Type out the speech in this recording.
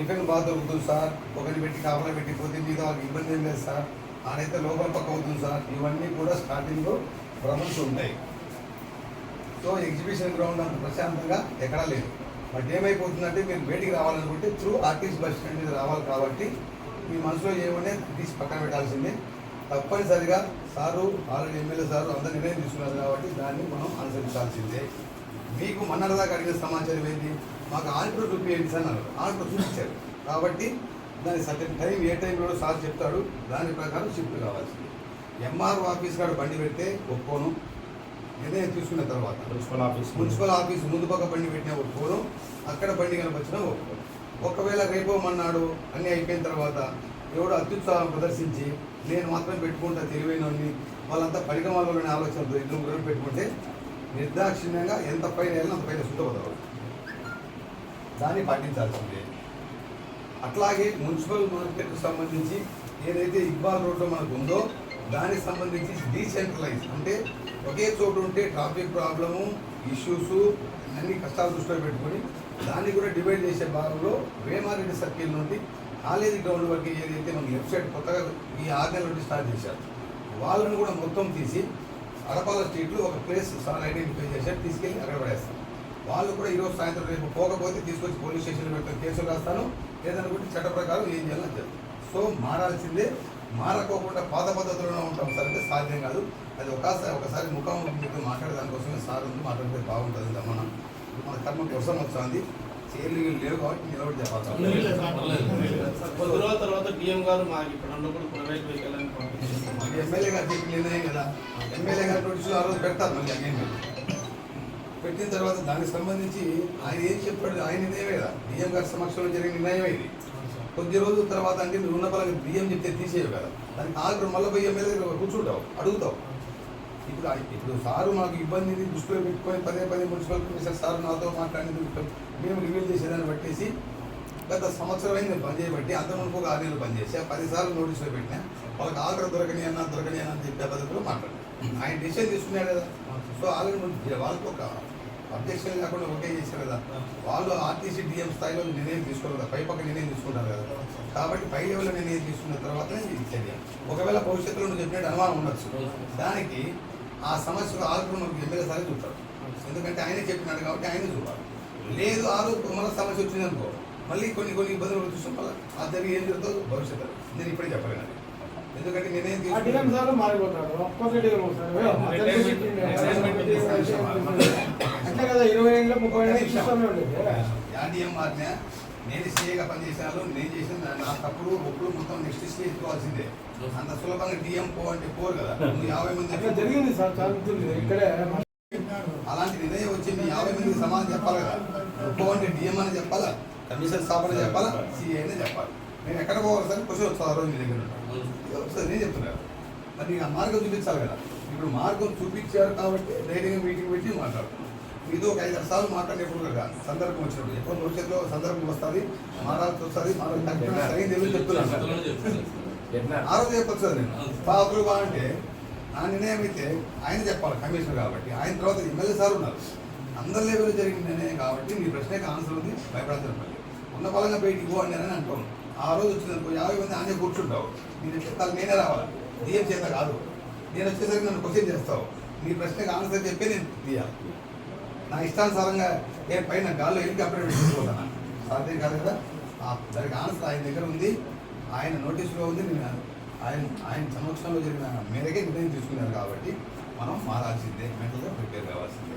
Tiffin బాగా దొరుకుతుంది sir. ఒకరిని పెట్టి కాపలా పెట్టి పోతే మీద వాళ్ళకి ఇబ్బంది ఏం లేదు సార్. ఆడైతే లోపల పక్క అవుతుంది సార్. ఇవన్నీ కూడా స్టార్టింగ్లో ప్రాబ్లమ్స్ ఉంటాయి. సో ఎగ్జిబిషన్ గ్రౌండ్ అంత ప్రశాంతంగా ఎక్కడా లేదు. బట్ ఏమైపోతుందంటే మీరు బయటికి రావాలనుకుంటే త్రూ ఆర్టిస్ట్ బస్ స్టాండ్ మీద రావాలి కాబట్టి మీ మనసులో ఏమనే తీసి పక్కన పెట్టాల్సిందే. తప్పనిసరిగా సారు ఆల్రెడీ ఎమ్మెల్యే సారు అందరు నిర్ణయం తీసుకున్నారు కాబట్టి దాన్ని మనం అనుసరించాల్సిందే. మీకు మన్నరదాకా అడిగిన సమాచారం ఏంటి? మాకు ఆంధ్ర చూపించండి సార్ అన్నారు. ఆంధ్ర చూపించారు. కాబట్టి దాని సర్టెన్ టైం ఏ టైంలో సార్ చెప్తాడు. దాని ప్రకారం షిఫ్ట్ కావాల్సింది ఎంఆర్ఓ ఆఫీస్ కాడ బండి పెడితే ఒప్పుకోను. నిర్ణయం తీసుకున్న తర్వాత మున్సిపల్ ఆఫీస్. మున్సిపల్ ఆఫీస్ ముందు పక్క బండి పెట్టినా ఒప్పుకోను. అక్కడ బండి కనిపించినా ఒప్పుకోను. ఒకవేళ రేపో మన్నాడు అన్నీ అయిపోయిన తర్వాత ఎవడో అత్యుత్సాహం ప్రదర్శించి నేను మాత్రం పెట్టుకుంటా తెలివైన వాళ్ళంతా పరిగమాలలోని ఆలోచనతో ఇద్దరు పెట్టుకుంటే నిర్దాక్షిణ్యంగా ఎంత పైన వెళ్ళినా అంత పైన శుద్ధపడవాలి దాన్ని పాటించాల్సిందే. అట్లాగే మున్సిపల్ మార్కెట్కి సంబంధించి ఏదైతే ఇక్బాల్ రోడ్లో మనకు ఉందో దానికి సంబంధించి డీసెంట్రలైజ్. అంటే ఒకే చోటు ఉంటే ట్రాఫిక్ ప్రాబ్లము ఇష్యూస్ అన్ని కష్టాలు దృష్టిలో పెట్టుకొని దాన్ని కూడా డివైడ్ చేసే భాగంలో వేమారెడ్డి సర్కిల్ నుండి కాలేజీ గ్రౌండ్ వరకు ఏదైతే మనం లెఫ్ట్ సైడ్ కొత్తగా ఈ ఆరు నెలల నుండి స్టార్ట్ చేశారు వాళ్ళని కూడా మొత్తం తీసి అడపాల స్ట్రీట్లో ఒక ప్లేస్ సార్ ఐడెంటిఫై చేశారు తీసుకెళ్ళి అక్కడ పడేస్తాను వాళ్ళు కూడా ఈరోజు సాయంత్రం రేపు పోకపోతే తీసుకొచ్చి పోలీస్ స్టేషన్లో పెడతాను కేసులు రాస్తాను లేదనుకుంటే చట్ట ప్రకారం ఏం చేయాలని చెప్తాను సో మారాల్సిందే మారకోకుండా పాత పద్ధతిలోనే ఉంటాం సార్ అంటే సాధ్యం కాదు. అది ఒకసారి ఒకసారి ముఖాముఖి మీతో మాట్లాడే దానికోసమే సార్ ఉంది మాట్లాడితే బాగుంటుంది మనం మన కర్మకి వర్షం వస్తుంది. కొద్ది రోజుల తర్వాత డిఎం గారు మాకు ఇక్కడ ఉన్నప్పుడు ప్రైవేట్ వెహికల్ అని పంపించారు ఎమ్మెల్యే గారు చెప్పిన నిర్ణయం కదా ఎమ్మెల్యే గారు నోటీసులు ఆ రోజు పెడతారు మళ్ళీ అగైన్మెంట్ పెట్టిన తర్వాత దానికి సంబంధించి ఆయన ఏం చెప్పాడు ఆయన నిర్ణయమే కదా డిఎం గారి సమక్షంలో జరిగిన నిర్ణయం ఇది కొద్ది రోజుల తర్వాత అంటే నువ్వు ఉన్న పరంగా బియ్యం చెప్తే తీసేయవు కదా. దానికి ఆగ్రహం మళ్ళీ పోయి ఎమ్మెల్యే కూర్చుంటావు అడుగుతావు. ఇప్పుడు ఇప్పుడు సారు మాకు ఇబ్బందిని దృష్టిలో పెట్టుకొని పదే పదే మున్సిపల్ కమిషనర్ సార్ నాతో మాట్లాడింది మేము రివీల్ చేసేదాన్ని బట్టేసి గత సంవత్సరం అయింది నేను పని చేయబట్టి అంతకుముందు ఒక ఆరు నెలలు పనిచేసి ఆ పదిసార్లు నోటీసులు పెట్టినా వాళ్ళకి ఆర్డర్ దొరకని అన్న దొరకని అన్న చెప్పే పద్ధతిలో మాట్లాడారు. ఆయన డిసిషన్ తీసుకున్నాడు కదా. సో ఆల్రెడీ వాళ్ళకి ఒక అబ్జెక్షన్ లేకుండా ఓకే చేశారు కదా. వాళ్ళు ఆర్టీసీ డిఎం స్థాయిలో నిర్ణయం తీసుకోరు కదా పై పక్క నిర్ణయం తీసుకుంటారు కదా. కాబట్టి పై లెవెల్లో నిర్ణయం తీసుకున్న తర్వాతనే చర్య. ఒకవేళ భవిష్యత్తులో నువ్వు చెప్పినట్టు అనుమానం ఉండొచ్చు. దానికి ఆ సమస్యకు ఆల్రెడీ మనకు సార్ చూస్తాడు ఎందుకంటే ఆయనే చెప్పినాడు కాబట్టి ఆయనే చూడాలి. లేదు ఆరు మళ్ళీ సమస్య వచ్చింది అనుకో మళ్ళీ కొన్ని కొన్ని ఇబ్బందులు చూస్తాం మళ్ళీ ఆ జరిగి ఏం జరుగుతుందో భవిష్యత్తులో నేను ఇప్పుడే చెప్పలేను. ఎందుకంటే వస్తాడు అట్లా కదా ఇరవై ఏళ్ళ ముప్పై ఏళ్ళ నేను సీఏగా పనిచేసాను నేను చేసిన నా- తప్పుడు ఒప్పుడు మొత్తం నెక్స్ట్ స్టేజ్ ఎత్తుకోవాల్సిందే. అంత సులభంగా డిఎం పో అంటే పోరు కదా. యాభై మంది జరిగింది సార్ ఇక్కడే అలాంటి నిర్ణయం వచ్చి మీ యాభై మందికి సమాధానం చెప్పాలి కదా. పో అంటే డిఎం అని చెప్పాలా? కమిషన్ స్థాపన చెప్పాలా? సిఏ అని చెప్పాలి. నేను ఎక్కడ పోవాలి సార్? క్వశ్చన్ వస్తుంది ఆ రోజు మీ దగ్గర వస్తుంది నేను చెప్తున్నాను మరి నీకు ఆ మార్గం చూపించాలి కదా. ఇప్పుడు మార్గం చూపించారు కాబట్టి ధైర్యంగా మీటింగ్ పెట్టి మాట్లాడుతున్నాం ఇది ఒక ఐదు సార్లు మాట్లాడినప్పుడు కదా సందర్భం వచ్చినప్పుడు. ఎక్కువ భవిష్యత్తులో సందర్భం వస్తుంది మారాల్సి వస్తుంది సరైనది చెప్తున్నాను. ఆ రోజు చెప్పొచ్చు నేను. పాపులు బా అంటే నా నిర్ణయం అయితే ఆయన చెప్పాలి కమిషనర్ కాబట్టి. ఆయన తర్వాత ఎమ్మెల్యే సార్ ఉన్నారు. అందరి లెవెల్లో జరిగిన నిర్ణయం కాబట్టి మీ ప్రశ్నకి ఆన్సర్ ఉంది భయపడాల్సిన పని. ఉన్న బలంగా బయటికి పో అని అని అంటాను ఆ రోజు వచ్చిందనుకో యాభై మంది ఆయనే కూర్చుంటావు. నేను చెప్తాను? నేనే రావాలి. డిఎం చేత కాదు. నేను వచ్చేసరికి నన్ను క్వశ్చన్ చేస్తావు. మీ ప్రశ్నకి ఆన్సర్ చెప్పి నేను తీయాలి. నా ఇష్టానుసారంగా ఏ పైన గాల్లో హెలికాప్టర్ పెట్టిపోతాను సాధ్యం కాదు కదా? ఆ దానికి ఆన్సర్ ఆయన దగ్గర ఉంది. ఆయన నోటీసులో ఉంది. నేను ఆయన ఆయన సమక్షంలో జరిగిన మేరకే నిర్ణయం తీసుకున్నారు కాబట్టి మనం మారాల్సిందే. మెంటల్గా ప్రిపేర్ కావాల్సిందే.